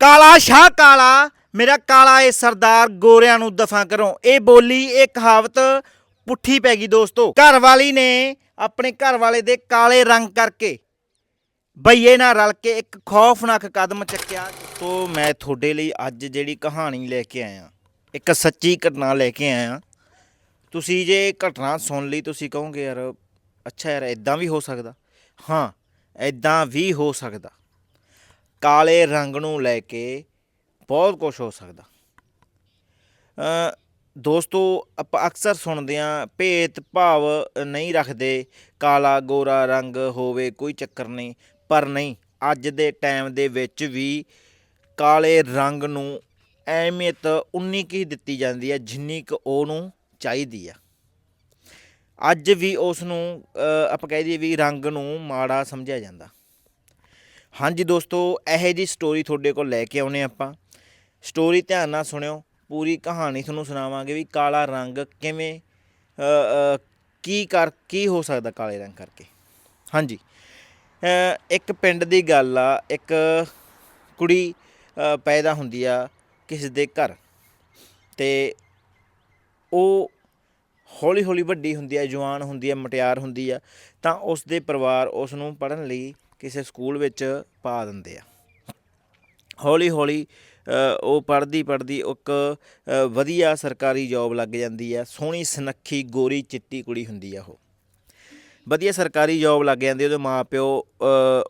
ਕਾਲਾ ਸ਼ਾਹ ਕਾਲਾ, ਮੇਰਾ ਕਾਲਾ ਏ ਸਰਦਾਰ ਗੋਰਿਆਂ ਨੂੰ ਦਫਾ ਕਰੋ। ਇਹ ਬੋਲੀ, ਇਹ ਕਹਾਵਤ ਪੁੱਠੀ ਪੈ ਗਈ ਦੋਸਤੋ। ਘਰ ਵਾਲੀ ਨੇ ਆਪਣੇ ਘਰ ਵਾਲੇ ਦੇ ਕਾਲੇ ਰੰਗ ਕਰਕੇ ਬਈਏ ਨਾਲ ਰਲ ਕੇ ਇੱਕ ਖੌਫਨਾਕ ਕਦਮ ਚੱਕਿਆ। ਤੋਂ ਮੈਂ ਤੁਹਾਡੇ ਲਈ ਅੱਜ ਜਿਹੜੀ ਕਹਾਣੀ ਲੈ ਕੇ ਆਇਆ, ਇੱਕ ਸੱਚੀ ਘਟਨਾ ਲੈ ਕੇ ਆਇਆ। ਤੁਸੀਂ ਜੇ ਘਟਨਾ ਸੁਣ ਲਈ, ਤੁਸੀਂ ਕਹੋਗੇ, ਯਾਰ, ਅੱਛਾ ਯਾਰ ਇਦਾਂ ਵੀ ਹੋ ਸਕਦਾ। ਹਾਂ ਇਦਾਂ ਵੀ ਹੋ ਸਕਦਾ। ਕਾਲੇ ਰੰਗ ਨੂੰ ਲੈ ਕੇ ਬਹੁਤ ਕੁਝ ਹੋ ਸਕਦਾ। ਦੋਸਤੋ, ਆਪਾਂ ਅਕਸਰ ਸੁਣਦੇ ਆ ਭੇਤ ਭਾਵ ਨਹੀਂ ਰੱਖਦੇ, ਕਾਲਾ ਗੋਰਾ ਰੰਗ ਹੋਵੇ ਕੋਈ ਚੱਕਰ ਨਹੀਂ, ਪਰ ਨਹੀਂ, ਅੱਜ ਦੇ ਟਾਈਮ ਦੇ ਵਿੱਚ ਵੀ ਕਾਲੇ ਰੰਗ ਨੂੰ ਅਹਿਮੀਅਤ ਉਨੀ ਕੀ ਦਿੱਤੀ ਜਾਂਦੀ ਹੈ, ਜਿੰਨੀ ਕੁ ਉਹਨੂੰ ਚਾਹੀਦੀ ਆ। ਅੱਜ ਵੀ ਉਸ ਨੂੰ ਆਪਾਂ ਕਹਿ ਦਈਏ ਵੀ ਰੰਗ ਨੂੰ ਮਾੜਾ ਸਮਝਿਆ ਜਾਂਦਾ। ਹਾਂਜੀ ਦੋਸਤੋ, ਇਹੋ ਜੀ ਸਟੋਰੀ ਤੁਹਾਡੇ ਕੋਲ ਲੈ ਕੇ ਆਉਨੇ ਆਪਾਂ। ਸਟੋਰੀ ਧਿਆਨ ਨਾਲ ਸੁਣਿਓ, ਪੂਰੀ ਕਹਾਣੀ ਤੁਹਾਨੂੰ ਸੁਣਾਵਾਂਗੇ ਵੀ ਕਾਲਾ ਰੰਗ ਕਿਵੇਂ ਕੀ ਕਰ, ਕੀ ਹੋ ਸਕਦਾ ਕਾਲੇ ਰੰਗ ਕਰਕੇ। ਹਾਂਜੀ ਇੱਕ ਪਿੰਡ ਦੀ ਗੱਲ ਆ, ਇੱਕ ਕੁੜੀ ਪੈਦਾ ਹੁੰਦੀ ਆ ਕਿਸੇ ਦੇ ਘਰ। ਤੇ ਉਹ ਹੌਲੀ ਹੌਲੀ ਵੱਡੀ ਹੁੰਦੀ ਆ, ਜਵਾਨ ਹੁੰਦੀ ਆ, ਮਟਿਆਰ ਹੁੰਦੀ ਆ, ਤਾਂ ਉਸ ਦੇ ਪਰਿਵਾਰ ਉਸ ਨੂੰ ਪੜ੍ਹਨ ਲਈ ਕਿਸੇ ਸਕੂਲ ਵਿੱਚ ਪਾ ਦਿੰਦੇ ਆ। ਹੌਲੀ ਹੌਲੀ ਉਹ ਪੜ੍ਹਦੀ ਪੜ੍ਹਦੀ ਇੱਕ ਵਧੀਆ ਸਰਕਾਰੀ ਜੌਬ ਲੱਗ ਜਾਂਦੀ ਆ। ਸੋਹਣੀ ਸੁਨੱਖੀ ਗੋਰੀ ਚਿੱਟੀ ਕੁੜੀ ਹੁੰਦੀ ਆ ਉਹ। ਵਧੀਆ ਸਰਕਾਰੀ ਜੌਬ ਲੱਗ ਜਾਂਦੀ ਉਹਦੇ ਮਾਪਿਓ ਅ,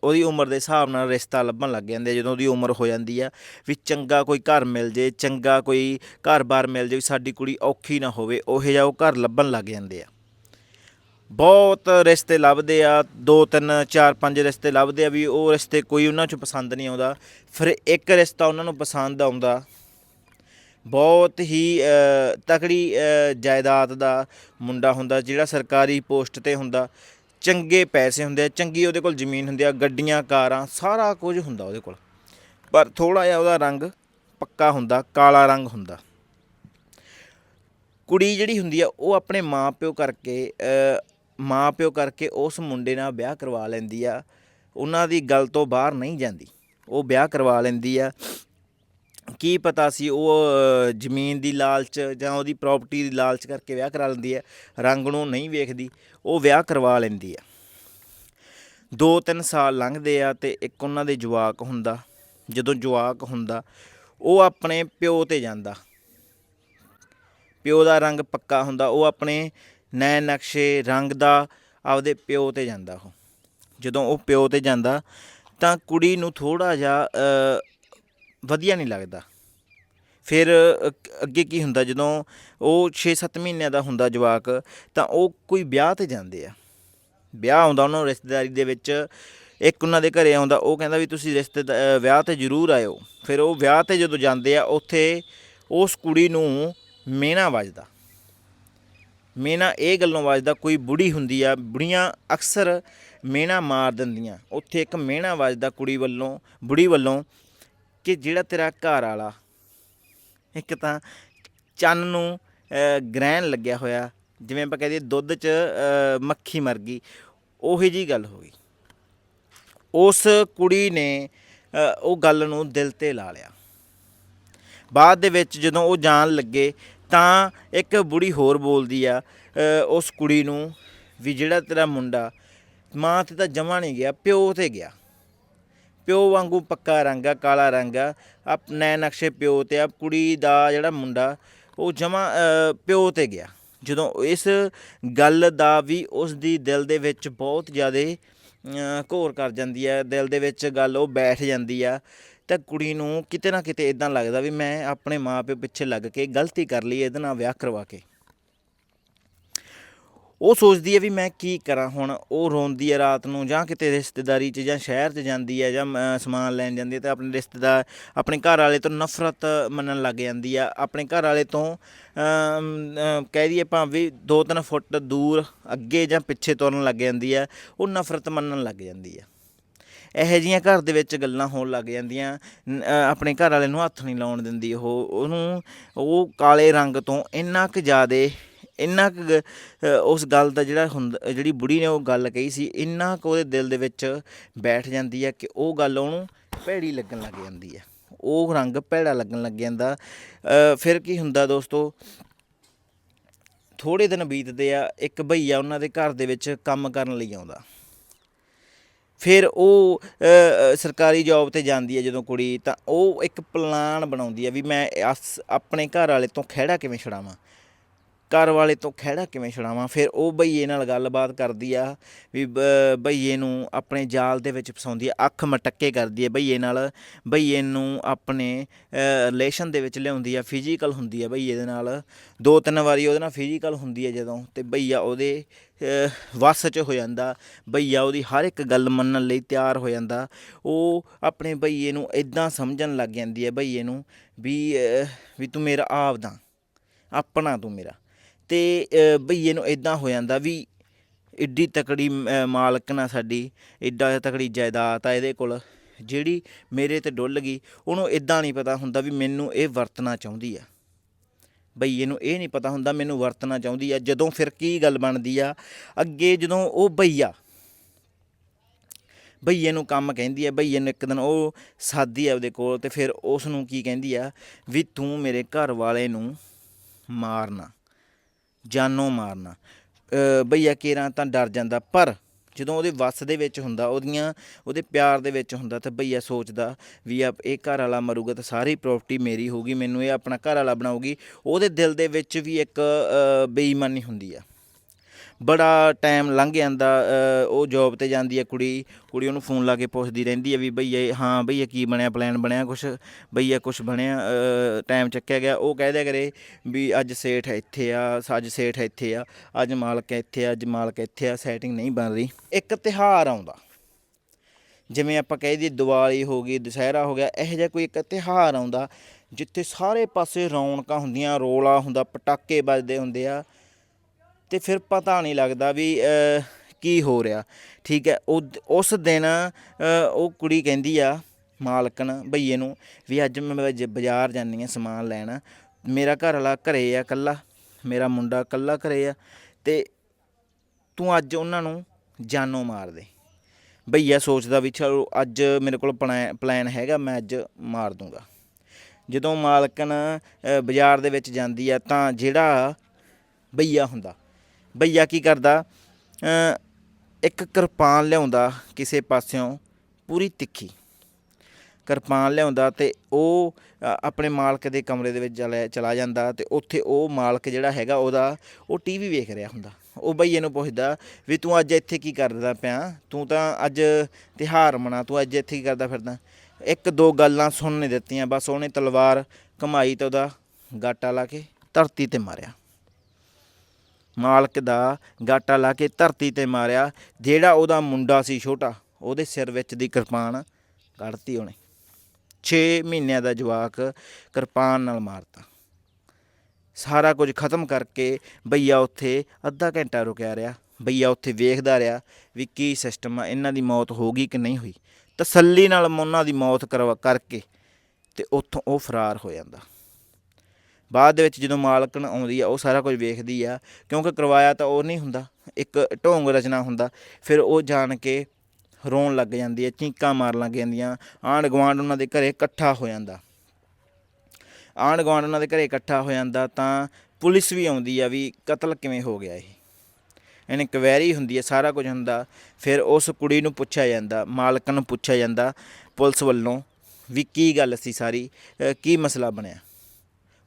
ਉਹਦੀ ਉਮਰ ਦੇ ਹਿਸਾਬ ਨਾਲ ਰਿਸ਼ਤਾ ਲੱਭਣ ਲੱਗ ਜਾਂਦੇ ਆ ਜਦੋਂ ਉਹਦੀ ਉਮਰ ਹੋ ਜਾਂਦੀ ਆ ਵੀ ਚੰਗਾ ਕੋਈ ਘਰ ਮਿਲ ਜੇ ਚੰਗਾ ਕੋਈ ਘਰ-ਬਾਰ ਮਿਲ ਜੇ ਵੀ ਸਾਡੀ ਕੁੜੀ ਔਖੀ ਨਾ ਹੋਵੇ ਉਹੋ ਜਿਹਾ ਉਹ ਘਰ ਲੱਭਣ ਲੱਗ ਜਾਂਦੇ ਆ। ਬਹੁਤ ਰਿਸ਼ਤੇ ਲੱਭਦੇ ਆ, ਦੋ ਤਿੰਨ, ਚਾਰ ਪੰਜ ਰਿਸ਼ਤੇ ਲੱਭਦੇ ਆ ਵੀ ਉਹ ਰਿਸ਼ਤੇ ਕੋਈ ਉਹਨਾਂ 'ਚੋਂ ਪਸੰਦ ਨਹੀਂ ਆਉਂਦਾ। ਫਿਰ ਇੱਕ ਰਿਸ਼ਤਾ ਉਹਨਾਂ ਨੂੰ ਪਸੰਦ ਆਉਂਦਾ। ਬਹੁਤ ਹੀ ਤਕੜੀ ਜਾਇਦਾਦ ਦਾ ਮੁੰਡਾ ਹੁੰਦਾ ਜਿਹੜਾ ਸਰਕਾਰੀ ਪੋਸਟ ਤੇ ਹੁੰਦਾ। ਚੰਗੇ ਪੈਸੇ ਹੁੰਦੇ ਆ, ਚੰਗੀ ਉਹਦੇ ਕੋਲ ਜ਼ਮੀਨ ਹੁੰਦੀ ਆ, ਗੱਡੀਆਂ, ਕਾਰਾਂ, ਸਾਰਾ ਕੁਝ ਹੁੰਦਾ ਉਹਦੇ ਕੋਲ। ਪਰ ਥੋੜਾ ਜਿਹਾ ਉਹਦਾ ਰੰਗ ਪੱਕਾ ਹੁੰਦਾ, ਕਾਲਾ ਰੰਗ ਹੁੰਦਾ। ਕੁੜੀ ਜਿਹੜੀ ਹੁੰਦੀ ਆ, ਉਹ ਆਪਣੇ ਮਾਪਿਓ ਕਰਕੇ ਮਾਂ ਪਿਓ ਕਰਕੇ ਉਸ ਮੁੰਡੇ ਨਾਲ ਵਿਆਹ ਕਰਵਾ ਲੈਂਦੀ ਆ। ਉਹਨਾਂ ਦੀ ਗੱਲ ਤੋਂ ਬਾਹਰ ਨਹੀਂ ਜਾਂਦੀ। ਉਹ ਵਿਆਹ ਕਰਵਾ ਲੈਂਦੀ ਆ। ਕੀ ਪਤਾ ਸੀ ਉਹ ਜ਼ਮੀਨ ਦੀ ਲਾਲਚ ਜਾਂ ਉਹਦੀ ਪ੍ਰਾਪਰਟੀ ਦੀ ਲਾਲਚ ਕਰਕੇ ਵਿਆਹ ਕਰਾ ਲੈਂਦੀ ਹੈ ਰੰਗ ਨੂੰ ਨਹੀਂ ਵੇਖਦੀ। ਉਹ ਵਿਆਹ ਕਰਵਾ ਲੈਂਦੀ ਆ। ਦੋ ਤਿੰਨ ਸਾਲ ਲੰਘਦੇ ਆ ਤੇ ਇੱਕ ਉਹਨਾਂ ਦੇ ਜਵਾਕ ਹੁੰਦਾ। ਜਦੋਂ ਜਵਾਕ ਹੁੰਦਾ, ਉਹ ਆਪਣੇ ਪਿਓ ਤੇ ਜਾਂਦਾ। ਪਿਓ ਦਾ ਰੰਗ ਪੱਕਾ ਹੁੰਦਾ। ਉਹ ਆਪਣੇ ਨੈ ਨਕਸ਼ੇ ਰੰਗ ਦਾ ਆਪਦੇ ਪਿਓ ਤੇ ਜਾਂਦਾ ਉਹ। ਜਦੋਂ ਉਹ ਪਿਓ ਤੇ ਜਾਂਦਾ, ਤਾਂ ਕੁੜੀ ਨੂੰ ਥੋੜਾ ਜਿਹਾ ਵਧੀਆ ਨਹੀਂ ਲੱਗਦਾ। ਫਿਰ ਅੱਗੇ ਕੀ ਹੁੰਦਾ, ਜਦੋਂ ਉਹ 6-7 ਮਹੀਨਿਆਂ ਦਾ ਹੁੰਦਾ ਜਵਾਕ, ਤਾਂ ਉਹ ਕੋਈ ਵਿਆਹ ਤੇ ਜਾਂਦੇ ਆ। ਵਿਆਹ ਆਉਂਦਾ ਉਹਨਾਂ ਨੂੰ ਰਿਸ਼ਤੇਦਾਰੀ ਦੇ ਵਿੱਚ, ਇੱਕ ਉਹਨਾਂ ਦੇ ਘਰੇ ਆਉਂਦਾ, ਉਹ ਕਹਿੰਦਾ ਵੀ ਤੁਸੀਂ ਰਿਸ਼ਤੇ ਵਿਆਹ ਤੇ ਜ਼ਰੂਰ ਆਇਓ। ਫਿਰ ਉਹ ਵਿਆਹ ਤੇ ਜਦੋਂ ਜਾਂਦੇ ਆ, ਉੱਥੇ ਉਸ ਕੁੜੀ ਨੂੰ ਮੇਨਾ ਵੱਜਦਾ। ਮੇਨਾ ਇਹ ਗੱਲੋਂ ਵੱਜਦਾ ਕੋਈ ਬੁੜੀ ਹੁੰਦੀ ਆ, ਬੁੜੀਆਂ ਅਕਸਰ ਮੇਨਾ ਮਾਰ ਦਿੰਦੀਆਂ। ਉੱਥੇ ਇੱਕ ਮੇਨਾ ਵੱਜਦਾ ਕੁੜੀ ਵੱਲੋਂ, ਬੁੜੀ ਵੱਲੋਂ ਕਿ ਜਿਹੜਾ ਤੇਰਾ ਘਰ ਵਾਲਾ, ਇੱਕ ਤਾਂ ਚੰਨ ਨੂੰ ਗ੍ਰਹਿਣ ਲੱਗਿਆ ਹੋਇਆ, ਜਿਵੇਂ ਆਪਾਂ ਕਹਦੇ ਦੁੱਧ 'ਚ ਮੱਖੀ ਮਰ ਗਈ, ਉਹੀ ਜੀ ਗੱਲ ਹੋ ਗਈ। ਉਸ ਕੁੜੀ ਨੇ ਉਹ ਗੱਲ ਨੂੰ ਦਿਲ ਤੇ ਲਾ ਲਿਆ। ਬਾਅਦ ਦੇ ਵਿੱਚ ਜਦੋਂ ਉਹ ਜਾਣ ਲੱਗੇ ਤਾਂ ਇੱਕ ਬੁੜੀ ਹੋਰ ਬੋਲਦੀ ਆ ਉਸ ਕੁੜੀ ਨੂੰ ਵੀ ਜਿਹੜਾ ਤੇਰਾ ਮੁੰਡਾ ਮਾਂ ਤੇ ਤਾਂ ਜਮਾ ਨਹੀਂ ਗਿਆ, ਪਿਓ ਤੇ ਗਿਆ। ਪਿਓ ਵਾਂਗੂ ਪੱਕਾ ਰੰਗ ਆ, ਕਾਲਾ ਰੰਗ ਆ। ਆਪ ਨੈ ਨਕਸ਼ੇ ਪਿਓ ਤੇ ਆ, ਕੁੜੀ ਦਾ ਜਿਹੜਾ ਮੁੰਡਾ, ਉਹ ਜਮਾ ਪਿਓ ਤੇ ਗਿਆ। ਜਦੋਂ ਇਸ ਗੱਲ ਦਾ ਵੀ ਉਸ ਦੀ ਦਿਲ ਦੇ ਵਿੱਚ ਬਹੁਤ ਜ਼ਿਆਦਾ ਘੋਰ ਕਰ ਜਾਂਦੀ ਹੈ ਦਿਲ ਦੇ ਵਿੱਚ ਗੱਲ ਉਹ ਬੈਠ ਜਾਂਦੀ ਆ ਤਾਂ ਕੁੜੀ ਨੂੰ ਕਿਤੇ ਨਾ ਕਿਤੇ ਇਦਾਂ ਲੱਗਦਾ ਵੀ ਮੈਂ ਆਪਣੇ ਮਾਪੇ ਪਿੱਛੇ ਲੱਗ ਕੇ ਗਲਤੀ ਕਰ ਲਈ, ਇਹਦੇ ਨਾਲ ਵਿਆਹ ਕਰਵਾ ਕੇ। ਉਹ ਸੋਚਦੀ ਹੈ ਵੀ ਮੈਂ ਕੀ ਕਰਾਂ ਹੁਣ? ਉਹ ਰੋਂਦੀ ਹੈ ਰਾਤ ਨੂੰ ਜਾਂ ਕਿਤੇ ਰਿਸ਼ਤੇਦਾਰੀ 'ਚ ਜਾਂ ਸ਼ਹਿਰ 'ਚ ਜਾਂਦੀ ਹੈ ਜਾਂ ਸਮਾਨ ਲੈਣ ਜਾਂਦੀ ਹੈ ਤੇ ਆਪਣੇ ਰਿਸ਼ਤੇਦਾਰ, ਆਪਣੇ ਘਰ ਵਾਲੇ ਤੋਂ ਨਫ਼ਰਤ ਮੰਨਣ ਲੱਗ ਜਾਂਦੀ ਆ ਆਪਣੇ ਘਰ ਵਾਲੇ ਤੋਂ ਕਹਿ ਦਈਏ ਭਾਵੇਂ 2-3 ਫੁੱਟ ਦੂਰ ਅੱਗੇ ਜਾਂ ਪਿੱਛੇ ਤੁਰਨ ਲੱਗ ਜਾਂਦੀ ਆ ਉਹ ਨਫ਼ਰਤ ਮੰਨਣ ਲੱਗ ਜਾਂਦੀ ਆ ਇਹੋ ਜਿਹੀਆਂ ਘਰ ਦੇ ਵਿੱਚ ਗੱਲਾਂ ਹੋਣ ਲੱਗ ਜਾਂਦੀਆਂ ਆਪਣੇ ਘਰ ਵਾਲੇ ਨੂੰ ਹੱਥ ਨਹੀਂ ਲਾਉਣ ਦਿੰਦੀ ਉਹ, ਉਹਨੂੰ ਉਹ ਕਾਲੇ ਰੰਗ ਤੋਂ ਇੰਨਾ ਕੁ ਜ਼ਿਆਦਾ, ਇੰਨਾ ਕੁ ਗ- ਉਸ ਗੱਲ ਦਾ ਜਿਹੜਾ ਹੁੰਦਾ, ਜਿਹੜੀ ਬੁੜੀ ਨੇ ਉਹ ਗੱਲ ਕਹੀ ਸੀ, ਇੰਨਾ ਕੁ ਉਹਦੇ ਦਿਲ ਦੇ ਵਿੱਚ ਬੈਠ ਜਾਂਦੀ ਹੈ ਕਿ ਉਹ ਗੱਲ ਉਹਨੂੰ ਭੈੜੀ ਲੱਗਣ ਲੱਗ ਜਾਂਦੀ ਹੈ। ਉਹ ਰੰਗ ਭੈੜਾ ਲੱਗਣ ਲੱਗ ਜਾਂਦਾ। ਫਿਰ ਕੀ ਹੁੰਦਾ ਦੋਸਤੋ? ਥੋੜੇ ਦਿਨ ਬੀਤਦੇ ਆ, ਇੱਕ ਭਈਆ ਉਹਨਾਂ ਦੇ ਘਰ ਦੇ ਵਿੱਚ ਕੰਮ ਕਰਨ ਲਈ ਆਉਂਦਾ। ਫਿਰ ਉਹ ਸਰਕਾਰੀ ਜੌਬ ਤੇ ਜਾਂਦੀ ਹੈ ਜਦੋਂ ਕੁੜੀ, ਤਾਂ ਉਹ ਇੱਕ ਪਲਾਨ ਬਣਾਉਂਦੀ ਹੈ ਵੀ ਮੈਂ ਅਸ- ਆਪਣੇ ਘਰ ਵਾਲੇ ਤੋਂ ਖਹਿੜਾ ਕਿਵੇਂ ਛੁਡਾਵਾਂ? ਘਰ ਵਾਲੇ ਤੋਂ ਖਹਿੜਾ ਕਿਵੇਂ ਛੁਡਾਵਾਂ? ਫਿਰ ਉਹ ਬਈਏ ਨਾਲ ਗੱਲਬਾਤ ਕਰਦੀ ਆ ਵੀ ਬ- ਭਈਏ ਨੂੰ ਆਪਣੇ ਜਾਲ ਦੇ ਵਿੱਚ ਫਸਾਉਂਦੀ ਆ ਅੱਖ ਮਟੱਕੇ ਕਰਦੀ ਆ ਬਈਏ ਨਾਲ। ਬਈਏ ਨੂੰ ਆਪਣੇ ਰਿਲੇਸ਼ਨ ਦੇ ਵਿੱਚ ਲਿਆਉਂਦੀ ਆ ਫਿਜ਼ੀਕਲ ਹੁੰਦੀ ਆ ਬਈਏ ਦੇ ਨਾਲ। ਦੋ ਤਿੰਨ ਵਾਰੀ ਉਹਦੇ ਨਾਲ ਫਿਜ਼ੀਕਲ ਹੁੰਦੀ ਆ ਜਦੋਂ ਤੇ ਬਈਆ ਉਹਦੇ ਅ, ਵੱਸ 'ਚ ਹੋ ਜਾਂਦਾ। ਬਈਆ ਉਹਦੀ ਹਰ ਇੱਕ ਗੱਲ ਮੰਨਣ ਲਈ ਤਿਆਰ ਹੋ ਜਾਂਦਾ। ਉਹ ਆਪਣੇ ਬਈਏ ਨੂੰ ਇਦਾਂ ਸਮਝਣ ਲੱਗ ਜਾਂਦੀ ਹੈ ਬਈਏ ਨੂੰ ਵੀ ਵੀ ਤੂੰ ਮੇਰਾ ਆਪਦਾ ਆਪਣਾ ਤੂੰ ਮੇਰਾ। ਤੇ ਬਈਏ ਨੂੰ ਇਦਾਂ ਹੋ ਜਾਂਦਾ ਵੀ ਏਡੀ ਤਕੜੀ ਅ, ਮਾਲਕ ਨਾ ਸਾਡੀ ਏਡਾ ਤਕੜੀ ਜਾਇਦਾਦ ਆ ਇਹਦੇ ਕੋਲ ਜਿਹੜੀ ਮੇਰੇ ਤੇ ਡੁੱਲ ਗਈ ਉਹਨੂੰ ਇਦਾਂ ਨਹੀਂ ਪਤਾ ਹੁੰਦਾ ਵੀ ਮੈਨੂੰ ਇਹ ਵਰਤਣਾ ਚਾਹੁੰਦੀ ਆ। ਬਈਏ ਨੂੰ ਇਹ ਨਹੀਂ ਪਤਾ ਹੁੰਦਾ ਮੈਨੂੰ ਵਰਤਣਾ ਚਾਹੁੰਦੀ ਆ ਜਦੋਂ ਫਿਰ ਕੀ ਗੱਲ ਬਣਦੀ ਆ ਅੱਗੇ ਜਦੋਂ ਉਹ ਬਈਆ ਬਈਏ ਨੂੰ ਕੰਮ ਕਹਿੰਦੀ ਆ ਬਈਏ ਨੂੰ ਇੱਕ ਦਿਨ ਉਹ ਸਾਦੀ ਆ ਉਹਦੇ ਕੋਲ ਤੇ ਫਿਰ ਉਸ ਨੂੰ ਕੀ ਕਹਿੰਦੀ ਆ ਵੀ ਤੂੰ ਮੇਰੇ ਘਰ ਵਾਲੇ ਨੂੰ ਮਾਰਨਾ। ਜਾਨੋਂ ਮਾਰਨਾ। ਅ, ਭਈਆ ਕੇਰਾਂ ਤਾਂ ਡਰ ਜਾਂਦਾ ਪਰ ਜਦੋਂ ਉਹਦੇ ਵੱਸ ਦੇ ਵਿੱਚ ਹੁੰਦਾ ਉਹਦੀਆਂ ਉਹਦੇ ਪਿਆਰ ਦੇ ਵਿੱਚ ਹੁੰਦਾ ਤਾਂ ਭਈਆ ਸੋਚਦਾ ਵੀ ਆ ਇਹ ਘਰ ਵਾਲਾ ਮਰੂਗਾ ਤਾਂ ਸਾਰੀ ਪ੍ਰਾਪਰਟੀ ਮੇਰੀ ਹੋਊਗੀ ਮੈਨੂੰ ਇਹ ਆਪਣਾ ਘਰ ਵਾਲਾ ਬਣਾਊਗੀ। ਉਹਦੇ ਦਿਲ ਦੇ ਵਿੱਚ ਵੀ ਇੱਕ ਬੇਈਮਾਨੀ ਹੁੰਦੀ ਆ। ਬੜਾ ਟਾਈਮ ਲੰਘ ਜਾਂਦਾ ਉਹ ਜੌਬ ਤੇ ਜਾਂਦੀ ਹੈ ਕੁੜੀ ਕੁੜੀ ਉਹਨੂੰ ਫੋਨ ਲਾ ਕੇ ਪੁੱਛਦੀ ਰਹਿੰਦੀ ਹੈ ਵੀ ਭਈਆ ਹਾਂ ਭਈਆ ਕੀ ਬਣਿਆ ਪਲਾਨ ਬਣਿਆ ਕੁਛ? ਭਈਆ ਕੁਛ ਬਣਿਆ ਟਾਈਮ ਚੱਕਿਆ ਗਿਆ। ਉਹ ਕਹਿ ਦਿਆ ਕਰੇ ਵੀ ਅੱਜ ਸੇਠ ਇੱਥੇ ਆ, ਅੱਜ ਸੇਠ ਇੱਥੇ ਆ, ਅੱਜ ਮਾਲਕ ਇੱਥੇ ਆ, ਅੱਜ ਮਾਲਕ ਇੱਥੇ ਆ ਸੈਟਿੰਗ ਨਹੀਂ ਬਣ ਰਹੀ। ਇੱਕ ਤਿਹਾਰ ਆਉਂਦਾ। ਜਿਵੇਂ ਆਪਾਂ ਕਹਿ ਦਈਏ ਦੀਵਾਲੀ ਹੋ ਗਈ, ਦੁਸਹਿਰਾ ਹੋ ਗਿਆ, ਇਹੋ ਜਿਹਾ ਕੋਈ ਇੱਕ ਤਿਹਾਰ ਆਉਂਦਾ, ਜਿੱਥੇ ਸਾਰੇ ਪਾਸੇ ਰੌਣਕਾਂ ਹੁੰਦੀਆਂ, ਰੋਲਾ ਹੁੰਦਾ, ਪਟਾਕੇ ਵੱਜਦੇ ਹੁੰਦੇ ਆ। ਤੇ ਫਿਰ ਪਤਾ ਨਹੀਂ ਲੱਗਦਾ ਵੀ ਕੀ ਹੋ ਰਿਹਾ। ਠੀਕ ਹੈ ਉਹ ਉਸ ਦਿਨ ਉਹ ਕੁੜੀ ਕਹਿੰਦੀ ਆ, ਮਾਲਕਣ ਭਈਏ ਨੂੰ, ਵੀ ਅੱਜ ਮੈਂ ਬਜ- ਬਾਜ਼ਾਰ ਜਾਨੀ ਆ ਸਮਾਨ ਲੈਣ। ਮੇਰਾ ਘਰ ਵਾਲਾ ਘਰੇ ਆ ਕੱਲਾ ਮੇਰਾ ਮੁੰਡਾ ਕੱਲਾ ਘਰੇ ਆ, ਤੇ ਤੂੰ ਅੱਜ ਉਹਨਾਂ ਨੂੰ ਜਾਨੋਂ ਮਾਰ ਦੇ। ਭਈਆ ਸੋਚਦਾ ਵੀ ਚਲੋ, ਅੱਜ ਮੇਰੇ ਕੋਲ ਪਲੈ- ਪਲਾਨ ਹੈਗਾ, ਮੈਂ ਅੱਜ ਮਾਰ ਦੂੰਗਾ। ਜਦੋਂ ਮਾਲਕਣ ਬਾਜ਼ਾਰ ਦੇ ਵਿੱਚ ਜਾਂਦੀ ਆ, ਤਾਂ ਜਿਹੜਾ ਭਈਆ ਹੁੰਦਾ ਭਈਆ ਕੀ ਕਰਦਾ? ਇੱਕ ਕਿਰਪਾਨ ਲਿਆਉਂਦਾ ਕਿਸੇ ਪਾਸਿਓਂ ਪੂਰੀ ਤਿੱਖੀ। ਕਿਰਪਾਨ ਲਿਆਉਂਦਾ ਤੇ ਉਹ ਆਪਣੇ ਮਾਲਕ ਦੇ ਕਮਰੇ ਦੇ ਵਿੱਚ ਚਲਾ ਚਲਾ ਜਾਂਦਾ ਤੇ ਉੱਥੇ ਉਹ ਮਾਲਕ ਜਿਹੜਾ ਹੈਗਾ ਉਹਦਾ, ਉਹ ਟੀਵੀ ਵੇਖ ਰਿਹਾ ਹੁੰਦਾ। ਉਹ ਬਈਏ ਨੂੰ ਪੁੱਛਦਾ ਵੀ ਤੂੰ ਅੱਜ ਇੱਥੇ ਕੀ ਕਰਦਾ ਪਿਆ? ਤੂੰ ਤਾਂ ਅੱਜ ਤਿਹਾਰ ਮਨਾ, ਤੂੰ ਅੱਜ ਇੱਥੇ ਕੀ ਕਰਦਾ ਫਿਰਦਾ? ਇੱਕ ਦੋ ਗੱਲਾਂ ਸੁਣ ਨਹੀਂ ਦਿੱਤੀਆਂ, ਬਸ ਉਹਨੇ ਤਲਵਾਰ ਕਮਾਈ ਤੇ ਉਹਦਾ ਗਾਟਾ ਲਾ ਕੇ ਧਰਤੀ ਤੇ ਮਾਰਿਆ। ਮਾਲਕ ਦਾ ਗਾਟਾ ਲਾ ਕੇ ਧਰਤੀ ਤੇ ਮਾਰਿਆ, ਜਿਹੜਾ ਉਹਦਾ ਮੁੰਡਾ ਸੀ ਛੋਟਾ, ਉਹਦੇ ਸਿਰ ਵਿੱਚ ਦੀ ਕਿਰਪਾਨ ਕੱਢਤੀ ਉਹਨੇ। 6 ਮਹੀਨਿਆਂ ਦਾ ਜਵਾਕ ਕਿਰਪਾਨ ਨਾਲ ਮਾਰਤਾ। ਸਾਰਾ ਕੁਝ ਖਤਮ ਕਰਕੇ ਬਈਆ ਉੱਥੇ ਅੱਧਾ ਘੰਟਾ ਰੁਕਿਆ ਰਿਹਾ। ਬਈਆ ਉੱਥੇ ਵੇਖਦਾ ਰਿਹਾ ਵੀ ਕੀ ਸਿਸਟਮ ਆ, ਇਹਨਾਂ ਦੀ ਮੌਤ ਹੋ ਗਈ ਕਿ ਨਹੀਂ ਹੋਈ। ਤਸੱਲੀ ਨਾਲ ਉਹਨਾਂ ਦੀ ਮੌਤ ਕਰਵਾ, ਕਰਕੇ ਤੇ ਉੱਥੋਂ ਉਹ ਫਰਾਰ ਹੋ ਜਾਂਦਾ। ਬਾਅਦ ਦੇ ਵਿੱਚ ਜਦੋਂ ਮਾਲਕਣ ਆਉਂਦੀ ਆ, ਉਹ ਸਾਰਾ ਕੁਝ ਵੇਖਦੀ ਆ, ਕਿਉਂਕਿ ਕਰਵਾਇਆ ਤਾਂ ਉਹ ਨਹੀਂ ਹੁੰਦਾ, ਇੱਕ ਢੋਂਗ ਰਚਨਾ ਹੁੰਦਾ, ਫਿਰ ਉਹ ਜਾਣ ਕੇ ਰੋਣ ਲੱਗ ਜਾਂਦੀ ਹੈ ਚੀਕਾਂ ਮਾਰਨ ਲੱਗ ਜਾਂਦੀਆਂ, ਆਂਢ ਗੁਆਂਢ ਉਹਨਾਂ ਦੇ ਘਰੇ ਇਕੱਠਾ ਹੋ ਜਾਂਦਾ। ਆਂਢ ਗੁਆਂਢ ਉਹਨਾਂ ਦੇ ਘਰੇ ਇਕੱਠਾ ਹੋ ਜਾਂਦਾ ਤਾਂ ਪੁਲਿਸ ਵੀ ਆਉਂਦੀ ਆ ਵੀ ਕਤਲ ਕਿਵੇਂ ਹੋ ਗਿਆ ਇਹ। ਇਹਨੇ ਕੁਵੈਰੀ ਹੁੰਦੀ ਹੈ ਸਾਰਾ ਕੁਝ ਹੁੰਦਾ, ਫਿਰ ਉਸ ਕੁੜੀ ਨੂੰ ਪੁੱਛਿਆ ਜਾਂਦਾ ਮਾਲਕ ਨੂੰ ਪੁੱਛਿਆ ਜਾਂਦਾ, ਪੁਲਿਸ ਵੱਲੋਂ ਵੀ ਕੀ ਗੱਲ ਸੀ ਸਾਰੀ ਕੀ ਮਸਲਾ ਬਣਿਆ?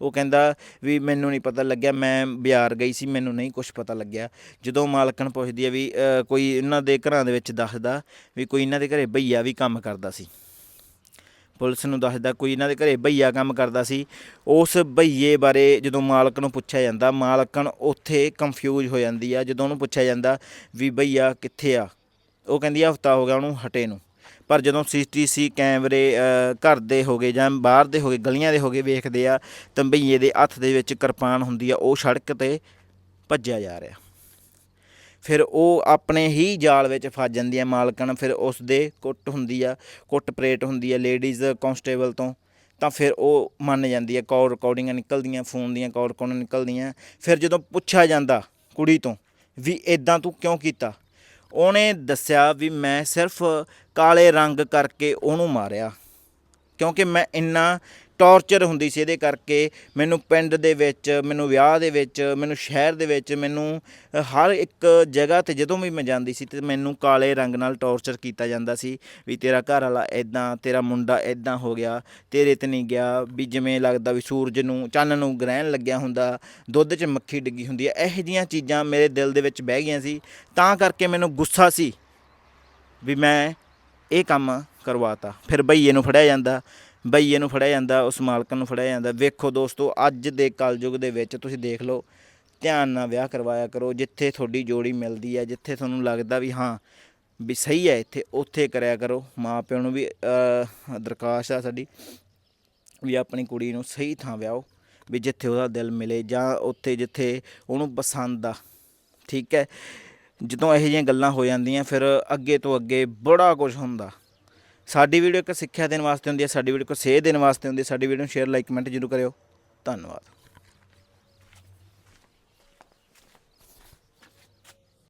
ਉਹ ਕਹਿੰਦਾ ਵੀ ਮੈਨੂੰ ਨਹੀਂ ਪਤਾ ਲੱਗਿਆ, ਮੈਂ ਬਿਆਰ ਗਈ ਸੀ, ਮੈਨੂੰ ਨਹੀਂ ਕੁਝ ਪਤਾ ਲੱਗਿਆ। ਜਦੋਂ ਮਾਲਕਣ ਪੁੱਛਦੀ ਹੈ ਵੀ ਕੋਈ ਇਹਨਾਂ ਦੇ ਘਰਾਂ ਦੇ ਵਿੱਚ ਦੱਸਦਾ ਵੀ ਕੋਈ ਇਹਨਾਂ ਦੇ ਘਰੇ ਭਈਆ ਵੀ ਕੰਮ ਕਰਦਾ ਸੀ। ਪੁਲਿਸ ਨੂੰ ਦੱਸਦਾ ਕੋਈ ਇਹਨਾਂ ਦੇ ਘਰੇ ਭਈਆ ਕੰਮ ਕਰਦਾ ਸੀ। ਉਸ ਭਈਏ ਬਾਰੇ ਜਦੋਂ ਮਾਲਕ ਨੂੰ ਪੁੱਛਿਆ ਜਾਂਦਾ, ਮਾਲਕਣ ਉੱਥੇ ਕੰਫਿਊਜ਼ ਹੋ ਜਾਂਦੀ ਆ। ਜਦੋਂ ਉਹਨੂੰ ਪੁੱਛਿਆ ਜਾਂਦਾ ਵੀ ਭਈਆ ਕਿੱਥੇ ਆ? ਉਹ ਕਹਿੰਦੀ ਹਫਤਾ ਹੋ ਗਿਆ ਉਹਨੂੰ ਹਟੇ ਨੂੰ। ਪਰ ਜਦੋਂ ਸੀਟੀਸੀ ਕੈਮਰੇ ਘਰ ਦੇ ਹੋਗੇ ਜਾਂ ਬਾਹਰ ਦੇ ਹੋਗੇ ਗਲੀਆਂ ਦੇ ਹੋਗੇ ਵੇਖਦੇ ਆ, ਤਾਂ ਭਈਏ ਦੇ ਹੱਥ ਦੇ ਵਿੱਚ ਕਿਰਪਾਨ ਹੁੰਦੀ ਆ, ਉਹ ਸੜਕ ਤੇ ਭੱਜਿਆ ਜਾ ਰਿਹਾ। ਫਿਰ ਉਹ ਆਪਣੇ ਹੀ ਜਾਲ ਵਿੱਚ ਫਸ ਜਾਂਦੀ ਹੈ ਮਾਲਕਣ, ਫਿਰ ਉਸ ਦੇ ਕੁੱਟ ਹੁੰਦੀ ਆ, ਕੁੱਟ ਪਰੇਟ ਹੁੰਦੀ ਆ ਲੇਡੀਜ਼ ਕਾਂਸਟੇਬਲ ਤੋਂ, ਤਾਂ ਫਿਰ ਉਹ ਮੰਨ ਜਾਂਦੀ ਆ, ਕਾਲ ਰਿਕਾਰਡਿੰਗਾਂ ਨਿਕਲਦੀਆਂ, ਫੋਨ ਦੀਆਂ ਕਾਲ ਰਿਕਾਰਡਿੰਗਾਂ ਨਿਕਲਦੀਆਂ। ਫਿਰ ਜਦੋਂ ਪੁੱਛਿਆ ਜਾਂਦਾ ਕੁੜੀ ਤੋਂ ਵੀ ਇਦਾਂ ਤੂੰ ਕਿਉਂ ਕੀਤਾ? ਉਹਨੇ ਦੱਸਿਆ ਵੀ ਮੈਂ ਸਿਰਫ ਕਾਲੇ ਰੰਗ ਕਰਕੇ ਉਹਨੂੰ ਮਾਰਿਆ। ਕਿਉਂਕਿ ਮੈਂ ਇੰਨਾ ਟੌਰਚਰ ਹੁੰਦੀ ਸੀ ਇਹਦੇ ਕਰਕੇ ਮੈਨੂੰ ਪਿੰਡ ਦੇ ਵਿੱਚ, ਮੈਨੂੰ ਵਿਆਹ ਦੇ ਵਿੱਚ, ਮੈਨੂੰ ਸ਼ਹਿਰ ਦੇ ਵਿੱਚ, ਮੈਨੂੰ ਹਰ ਇੱਕ ਜਗ੍ਹਾ ਤੇ ਜਦੋਂ ਵੀ ਮੈਂ ਜਾਂਦੀ ਸੀ ਤੇ ਮੈਨੂੰ ਕਾਲੇ ਰੰਗ ਨਾਲ ਟੌਰਚਰ ਕੀਤਾ ਜਾਂਦਾ ਸੀ ਵੀ ਤੇਰਾ ਘਰ ਵਾਲਾ ਇਦਾਂ ਤੇਰਾ ਮੁੰਡਾ ਇਦਾਂ ਹੋ ਗਿਆ, ਤੇਰੇ ਤੇ ਨਹੀਂ ਗਿਆ, ਵੀ ਜਿਵੇਂ ਲੱਗਦਾ ਵੀ ਸੂਰਜ ਨੂੰ, ਚੰਨ ਨੂੰ ਗ੍ਰਹਿਣ ਲੱਗਿਆ ਹੁੰਦਾ, ਦੁੱਧ 'ਚ ਮੱਖੀ ਡਿੱਗੀ ਹੁੰਦੀ ਹੈ, ਇਹੋ ਜਿਹੀਆਂ ਚੀਜ਼ਾਂ ਮੇਰੇ ਦਿਲ ਦੇ ਵਿੱਚ ਬਹਿ ਗਈਆਂ ਸੀ। ਤਾਂ ਕਰਕੇ ਮੈਨੂੰ ਗੁੱਸਾ ਸੀ ਵੀ ਮੈਂ ਇਹ ਕੰਮ ਕਰਵਾਤਾ, ਫਿਰ ਬਈਏ ਨੂੰ ਫੜਿਆ ਜਾਂਦਾ ਬਈਏ ਨੂੰ ਫੜਿਆ ਜਾਂਦਾ, ਉਸ ਮਾਲਕ ਨੂੰ ਫੜਿਆ ਜਾਂਦਾ। ਵੇਖੋ ਦੋਸਤੋ, ਅੱਜ ਦੇ ਕਲਯੁਗ ਦੇ ਵਿੱਚ ਤੁਸੀਂ ਦੇਖ ਲਓ, ਧਿਆਨ ਨਾਲ ਵਿਆਹ ਕਰਵਾਇਆ ਕਰੋ, ਜਿੱਥੇ ਤੁਹਾਡੀ ਜੋੜੀ ਮਿਲਦੀ ਹੈ, ਜਿੱਥੇ ਤੁਹਾਨੂੰ ਲੱਗਦਾ ਵੀ ਹਾਂ, ਵੀ ਸਹੀ ਹੈ, ਇੱਥੇ, ਉੱਥੇ ਕਰਿਆ ਕਰੋ। ਮਾਂ ਪਿਓ ਨੂੰ ਵੀ ਦਰਖਾਸਤ ਆ ਸਾਡੀ ਵੀ ਆਪਣੀ ਕੁੜੀ ਨੂੰ ਸਹੀ ਥਾਂ ਵਿਆਹੋ, ਵੀ ਜਿੱਥੇ ਉਹਦਾ ਦਿਲ ਮਿਲੇ ਜਾਂ ਉੱਥੇ ਜਿੱਥੇ ਉਹਨੂੰ ਪਸੰਦ ਆ। ਠੀਕ ਹੈ? ਜਦੋਂ ਇਹੋ ਜਿਹੀਆਂ ਗੱਲਾਂ ਹੋ ਜਾਂਦੀਆਂ, ਫਿਰ ਅੱਗੇ ਤੋਂ ਅੱਗੇ ਬੜਾ ਕੁਝ ਹੁੰਦਾ। ਸਾਡੀ ਵੀਡੀਓ ਇੱਕ ਸਿੱਖਿਆ ਦੇਣ ਵਾਸਤੇ ਹੁੰਦੀ ਹੈ, ਸਾਡੀ ਵੀਡੀਓ ਇੱਕ ਸੇਧ ਦੇਣ ਵਾਸਤੇ ਹੁੰਦੀ ਹੈ, ਸਾਡੀ ਵੀਡੀਓ ਨੂੰ ਸ਼ੇਅਰ ਲਾਈਕ ਕਮੈਂਟ ਜ਼ਰੂਰ ਕਰਿਓ। ਧੰਨਵਾਦ।